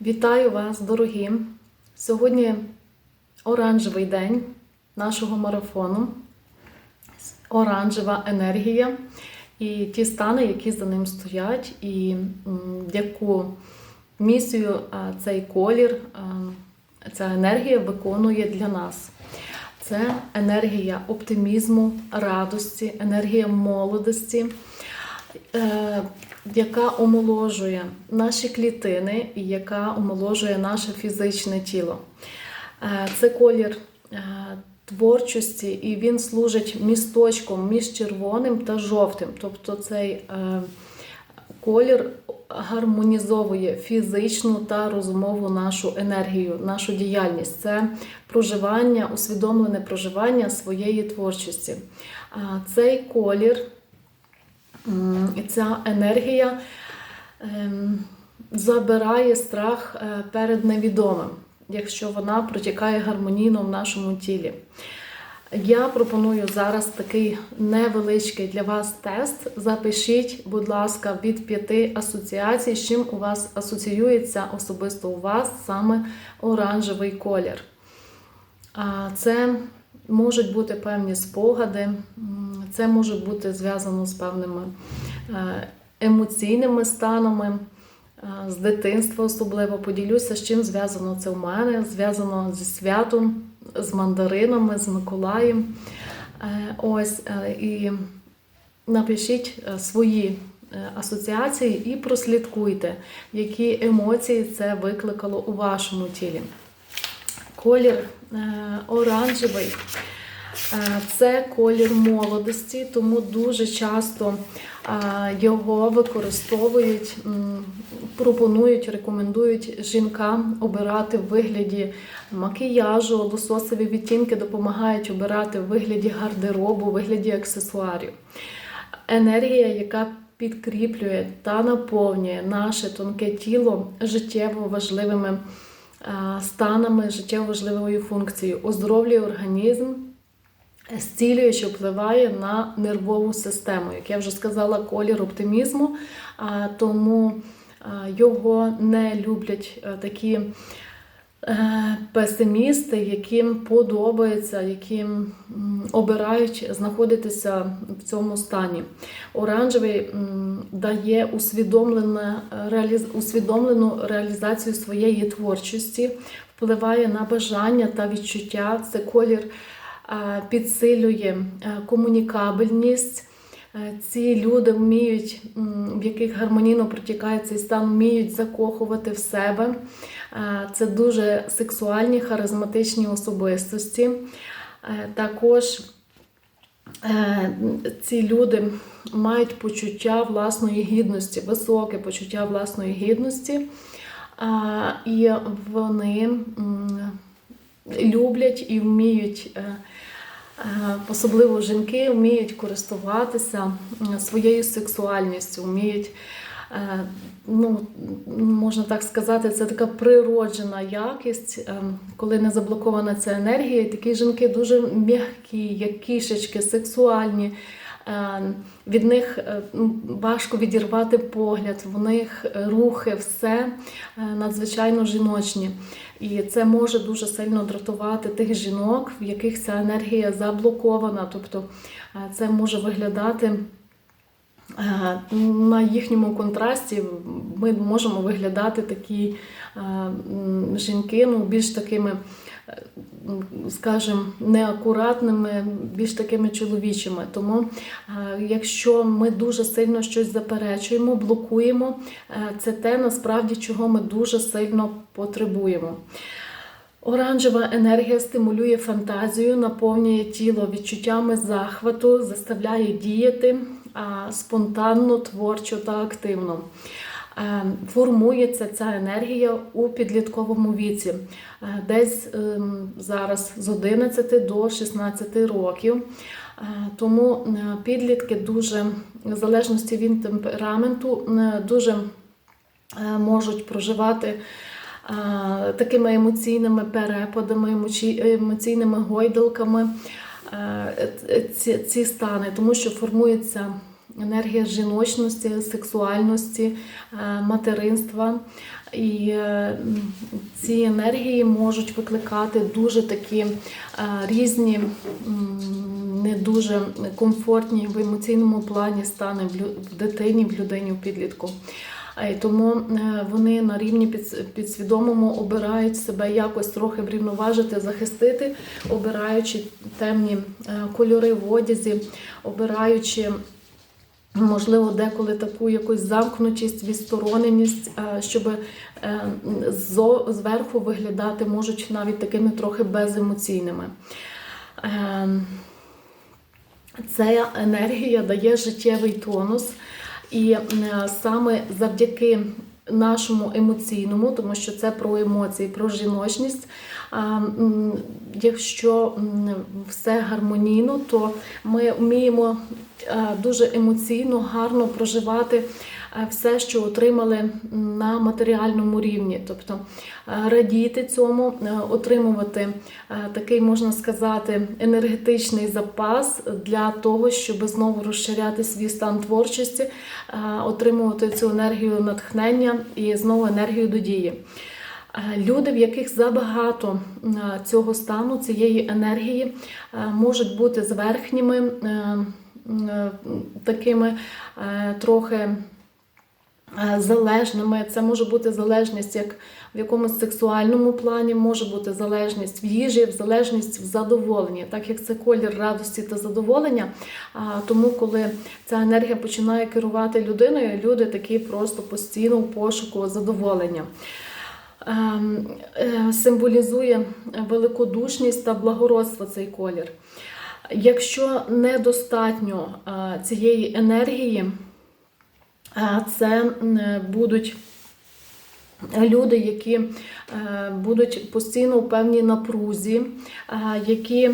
Вітаю вас, дорогі! Сьогодні оранжевий день нашого марафону. Оранжева енергія і ті стани, які за ним стоять, і яку місію цей колір, ця енергія виконує для нас. Це енергія оптимізму, радості, енергія молодості, е, яка омоложує наші клітини і яка омоложує наше фізичне тіло. Е, Це колір е, творчості, і він служить місточком між червоним та жовтим. Тобто цей е, колір гармонізовує фізичну та розумову нашу енергію, нашу діяльність. Це проживання, усвідомлене проживання своєї творчості. Цей колір ця енергія ем, забирає страх е, перед невідомим, якщо вона протікає гармонійно в нашому тілі. Я пропоную зараз такий невеличкий для вас тест. Запишіть, будь ласка, від п'яти асоціацій, з чим у вас асоціюється особисто у вас саме оранжевий колір. Це можуть бути певні спогади, це може бути зв'язано з певними е, емоційними станами. е, З дитинства особливо поділюся, з чим зв'язано це в мене. Зв'язано зі святом, з мандаринами, з Миколаєм. Е, Ось і напишіть свої асоціації і прослідкуйте, які емоції це викликало у вашому тілі. Колір оранжевий. Е, Це колір молодості, тому дуже часто е, його використовують, пропонують, рекомендують жінкам обирати в вигляді макіяжу, лососові відтінки допомагають обирати в вигляді гардеробу, в вигляді аксесуарів. Енергія, яка підкріплює та наповнює наше тонке тіло життєво важливими е, станами, життєво важливою функцією, оздоровлює організм, зцілюючи впливає на нервову систему. Як я вже сказала, колір оптимізму, тому його не люблять такі е, песимісти, яким подобається, яким обирають знаходитися в цьому стані. Оранжевий дає усвідомлене, усвідомлену реалізацію своєї творчості, впливає на бажання та відчуття. Це колір е, підсилює е, комунікабельність. Е, Ці люди вміють, в яких гармонійно протікає цей стан, вміють закохувати в себе. Е, Це дуже сексуальні, харизматичні особистості. Е, Також ці люди мають почуття власної гідності, високе почуття власної гідності, і вони люблять і вміють. Е, Е, Особливо жінки вміють користуватися своєю сексуальністю, вміють, е, ну, можна так сказати, це така природжена якість, е, коли не заблокована ця енергія. І такі жінки дуже м'які, як кішечки, сексуальні. Е, Від них е, важко відірвати погляд, в них рухи, все е, надзвичайно жіночні. І це може дуже сильно дратувати тих жінок, в яких ця енергія заблокована. Тобто е, це може виглядати е, на їхньому контрасті. Ми можемо виглядати такі е, жінки, ну, більш такими, скажімо, неакуратними, більш такими чоловічими. Тому, е, якщо ми дуже сильно щось заперечуємо, блокуємо, е, це те насправді, чого ми дуже сильно потребуємо. Оранжева енергія стимулює фантазію, наповнює тіло відчуттями захвату, заставляє діяти спонтанно, творчо та активно. Е, Формується ця енергія у підлітковому віці, е, десь ем, зараз з 11 до 16 років. Е, Тому підлітки дуже, в залежності від темпераменту, дуже можуть проживати такими емоційними перепадами, емоційними гойдалками ці стани, тому що формується енергія жіночності, сексуальності, е, материнства. І е, ці енергії можуть викликати дуже такі е, різні, не дуже комфортні в емоційному плані стани в дитині, в людині, в підлітку. Тому вони на рівні підсвідомому обирають себе якось трохи врівноважити, захистити, обираючи темні кольори в одязі, обираючи. Можливо, деколи таку якусь замкнутість, відстороненість, е, щоб е, зверху виглядати можуть навіть такими трохи беземоційними. Е, Ця енергія дає життєвий тонус, і саме завдяки нашому емоційному, тому що це про емоції, про жіночність. Якщо все гармонійно, то ми вміємо дуже емоційно, гарно проживати все, що отримали на матеріальному рівні, тобто радіти цьому, отримувати такий, можна сказати, енергетичний запас для того, щоб знову розширяти свій стан творчості, отримувати цю енергію натхнення і знову енергію до дії. Е, Люди, в яких забагато е, цього стану, цієї енергії, е, можуть бути зверхніми, такими трохи залежними. Це може бути залежність як в якомусь сексуальному плані, може бути залежність в їжі, в залежність в задоволенні, так як це колір радості та задоволення. Тому, коли ця енергія починає керувати людиною, люди такі просто постійно в пошуку задоволення. Ем, е, Символізує великодушність та благородство цей колір. Якщо недостатньо е, цієї енергії, е, це будуть люди, які будуть постійно в певній напрузі, які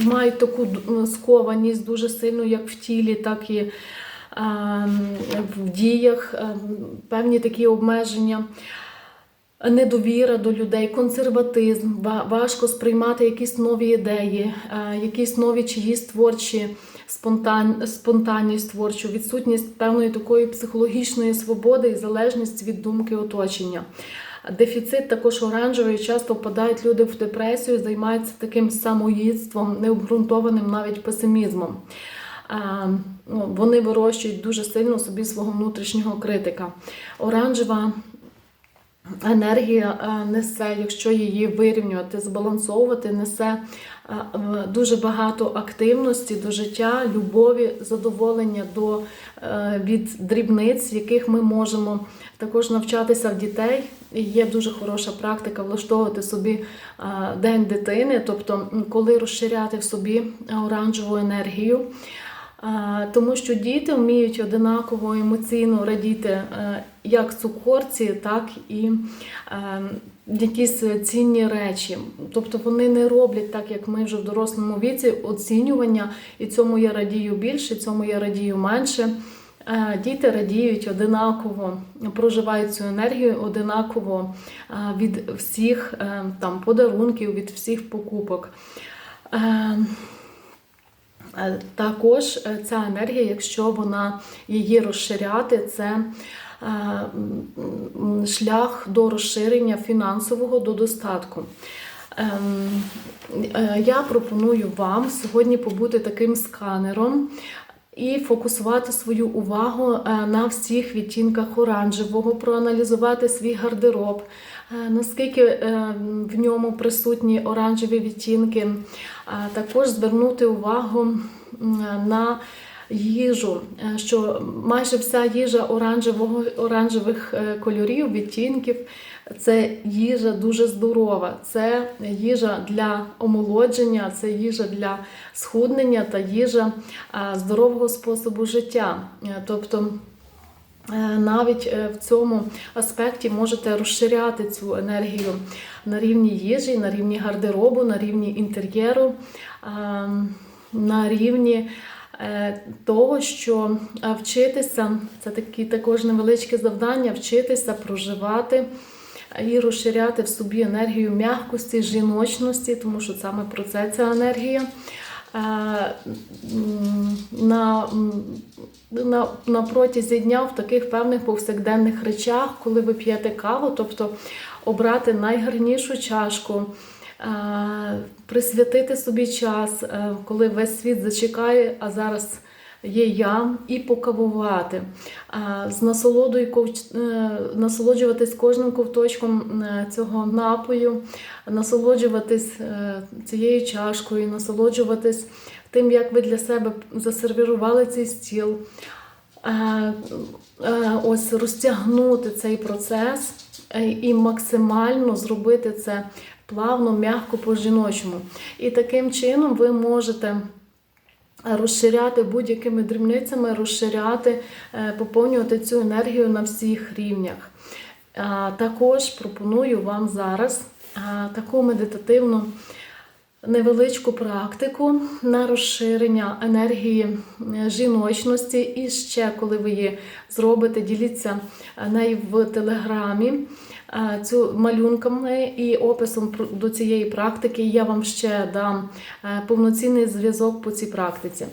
мають таку скованість дуже сильно як в тілі, так і в діях, е, певні такі обмеження. Недовіра до людей, консерватизм, важко сприймати якісь нові ідеї, е, якісь нові чиїсь творчі спонтан, спонтанність творчу, відсутність певної такої психологічної свободи і залежність від думки оточення. Дефіцит також оранжевий, часто впадають люди в депресію, займаються таким самоїдством, необґрунтованим навіть песимізмом. Ну, Вони вирощують дуже сильно собі свого внутрішнього критика. Оранжева енергія е, несе, якщо її вирівнювати, збалансовувати, несе е, дуже багато активності до життя, любові, задоволення до, е, від дрібниць, яких ми можемо також навчатися в дітей. Є дуже хороша практика влаштовувати собі день дитини, тобто коли розширяти в собі оранжеву енергію. Тому що діти вміють одинаково емоційно радіти е, як цукорці, так і е, якісь цінні речі. Тобто вони не роблять так, як ми вже в дорослому віці, оцінювання, і цьому я радію більше, цьому я радію менше. Е, Діти радіють одинаково, проживають цю енергію одинаково від всіх там подарунків, від всіх покупок. Е, Також е, ця енергія, якщо вона її розширяти, це е, шлях до розширення фінансового до достатку. Ем, Я пропоную вам сьогодні побути таким сканером і фокусувати свою увагу на всіх відтінках оранжевого, проаналізувати свій гардероб, наскільки е, в ньому присутні оранжеві відтінки, а також звернути увагу на їжу, е, що майже вся їжа оранжевого, оранжевих е, кольорів, відтінків. Це їжа дуже здорова, це їжа для омолодження, це їжа для схуднення та їжа здорового способу життя. Е, Тобто е, навіть е, в цьому аспекті можете розширяти цю енергію на рівні їжі, на рівні гардеробу, на рівні інтер'єру, на рівні е, того, що е, вчитися, це такі також невеличке завдання, вчитися проживати і розширяти в собі енергію м'якості, жіночності, тому що саме про це ця енергія. Е, на, на, на протязі дня в таких певних повсякденних речах, коли ви п'єте каву, тобто обрати найгарнішу чашку. е, Присвятити собі час, е, коли весь світ зачекає, а зараз є я, і покавувати, з насолодою е, насолоджуватись кожним ковточком е, цього напою, насолоджуватись е, цією чашкою, насолоджуватись тим, як ви для себе засервірували цей стіл. Ось розтягнути цей процес і максимально зробити це плавно, м'яко по-жіночому. І таким чином ви можете розширяти будь-якими дрібницями, розширяти, е, поповнювати цю енергію на всіх рівнях. Також пропоную вам зараз таку медитативну невеличку практику на розширення енергії е, жіночності. І ще, коли ви її зробите, діліться е, нею в телеграмі е, цю малюнками і описом до цієї практики. Я вам ще дам повноцінний зв'язок по цій практиці.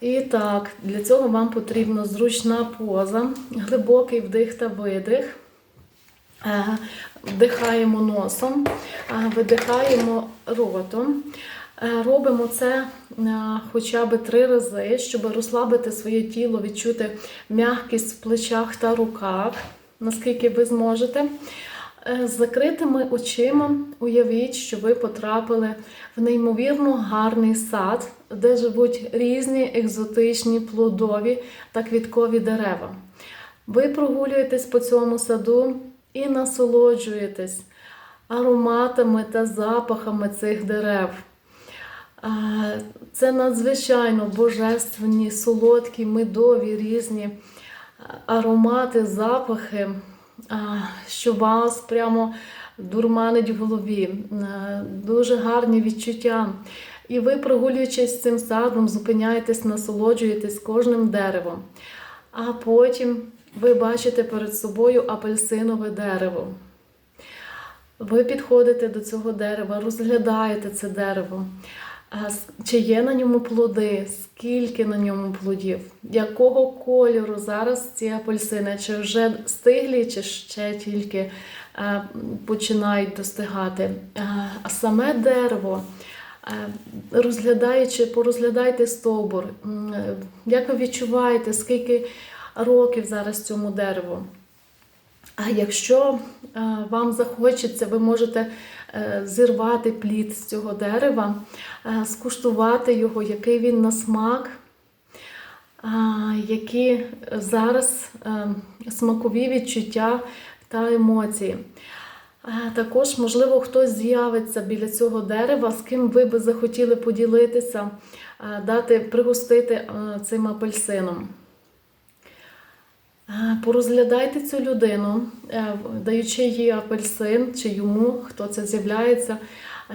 І так, для цього вам потрібна зручна поза, глибокий вдих та видих. Вдихаємо носом, видихаємо ротом. Е, Робимо це е, хоча б три рази, щоб розслабити своє тіло, відчути м'якість в плечах та руках, наскільки ви зможете. Е, З закритими очима уявіть, що ви потрапили в неймовірно гарний сад, де живуть різні екзотичні плодові та квіткові дерева. Ви прогулюєтесь по цьому саду і насолоджуєтесь ароматами та запахами цих дерев. Це надзвичайно божественні, солодкі, медові різні аромати, запахи, що вас прямо дурманить в голові. Дуже гарні відчуття. І ви, прогулюючись цим садом, зупиняєтесь, насолоджуєтесь кожним деревом. А потім ви бачите перед собою апельсинове дерево. Ви підходите до цього дерева, розглядаєте це дерево. Чи є на ньому плоди, скільки на ньому плодів, якого кольору зараз ці апельсини, чи вже стиглі, чи ще тільки починають достигати. А саме дерево, розглядаючи, порозглядайте стовбур, як ви відчуваєте, скільки років зараз цьому дереву. А якщо е, вам захочеться, ви можете е, зірвати плід з цього дерева, е, скуштувати його, який він на смак, які зараз смакові відчуття та емоції. Також, можливо, хтось з'явиться біля цього дерева, з ким ви би захотіли поділитися, дати пригостити цим апельсином. Порозглядайте цю людину, е, даючи їй апельсин чи йому, хто це з'являється,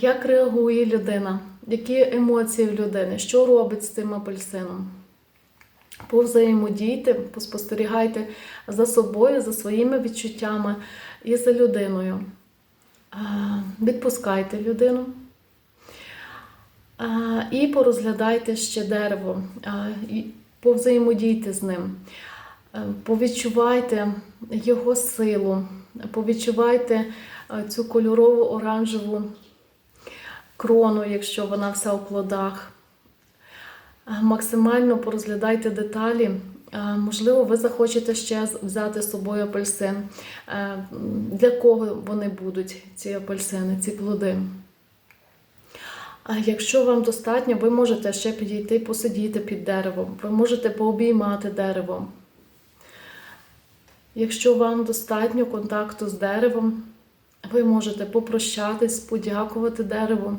як реагує людина, які емоції в людини, що робить з цим апельсином. Повзаємодійте, поспостерігайте за собою, за своїми відчуттями і за людиною. Відпускайте людину. І порозглядайте ще дерево, повзаємодійте з ним. Е, Повідчувайте його силу, повідчувайте е, цю кольорову оранжеву крону, якщо вона вся у плодах. Е, Максимально порозглядайте деталі. Можливо, ви захочете ще взяти з собою апельсин. Для кого вони будуть, ці апельсини, ці плоди? Якщо вам достатньо, ви можете ще підійти, посидіти під деревом, ви можете пообіймати дерево. Якщо вам достатньо контакту з деревом, ви можете попрощатись, подякувати дереву.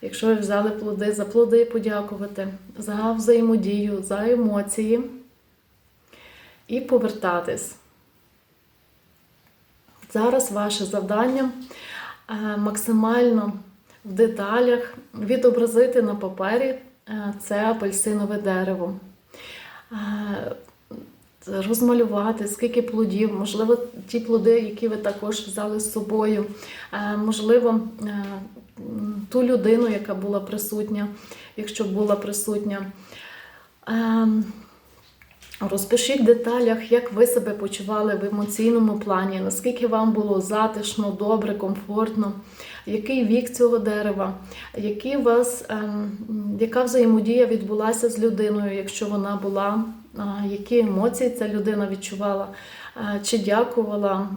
Якщо ви взяли плоди, за плоди подякувати, за взаємодію, за емоції і повертатись. Зараз ваше завдання е, максимально в деталях відобразити на папері е, це апельсинове дерево. Розмалювати, скільки плодів, можливо, ті плоди, які ви також взяли з собою, Е, можливо, е, ту людину, яка була присутня, якщо була присутня. Розпишіть в деталях, як ви себе почували в емоційному плані, наскільки вам було затишно, добре, комфортно, який вік цього дерева, які вас, ем, яка взаємодія відбулася з людиною, якщо вона була, які емоції ця людина відчувала, чи дякувала,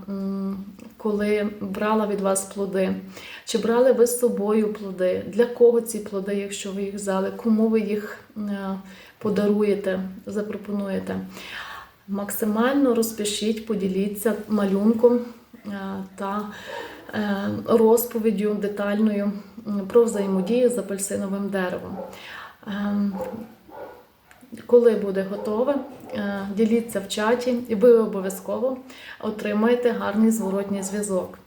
коли брала від вас плоди, чи брали ви з собою плоди, для кого ці плоди, якщо ви їх взяли, кому ви їх е, подаруєте, запропонуєте. Максимально розпишіть, поділіться малюнком е, та е, розповіддю детальною про взаємодію з апельсиновим деревом. Коли буде готове, е, діліться в чаті, і ви обов'язково отримаєте гарний зворотній зв'язок.